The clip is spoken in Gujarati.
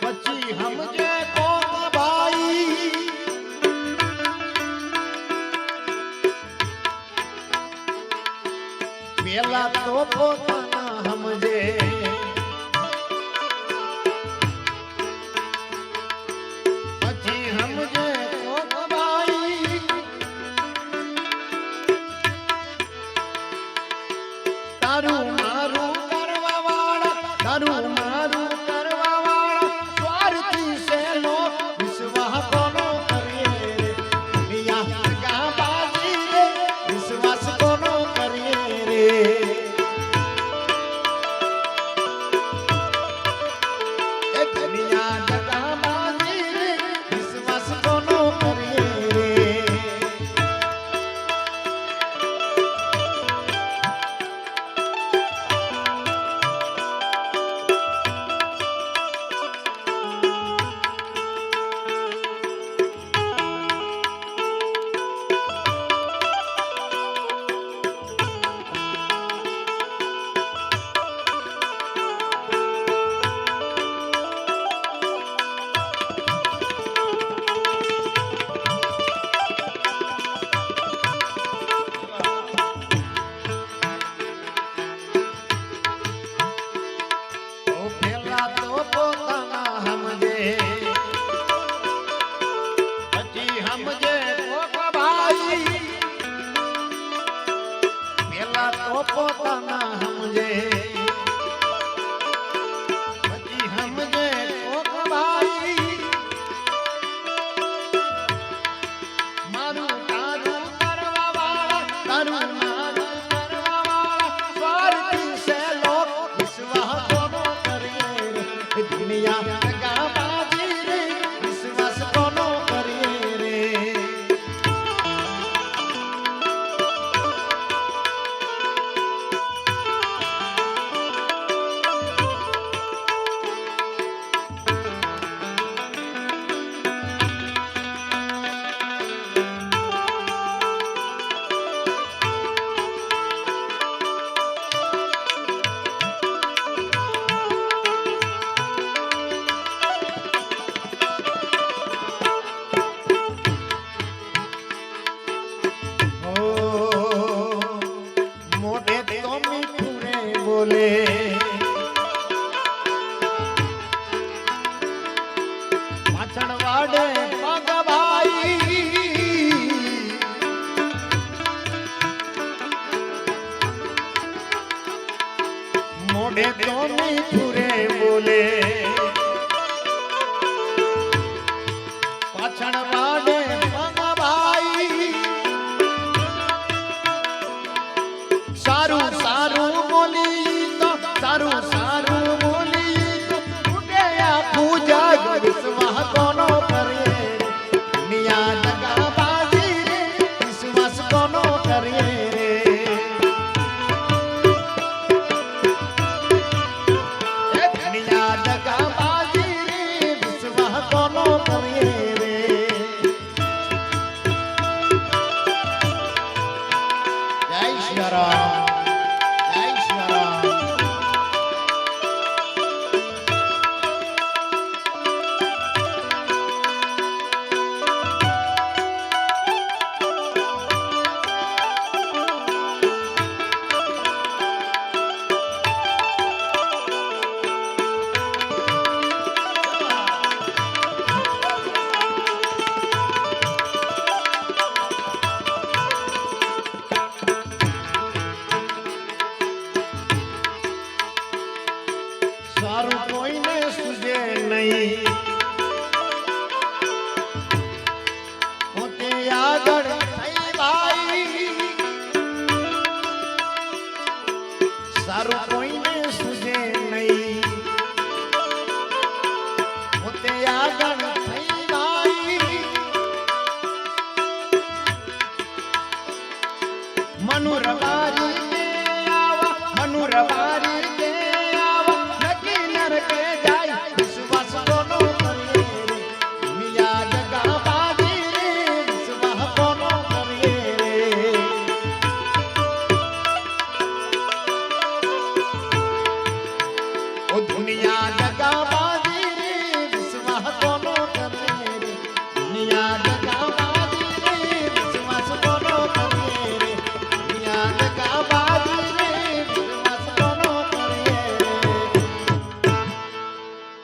પછી સમજે કોણ ભાઈ પેલા તો પોતાના સમજે I don't પોતાના સમજે. પાડે પગભાઈ મોઢે તો નહીં ફુરે બોલે. પાછળ પાડે પગભાઈ સારું સારું બોલી તો જય સિયારામ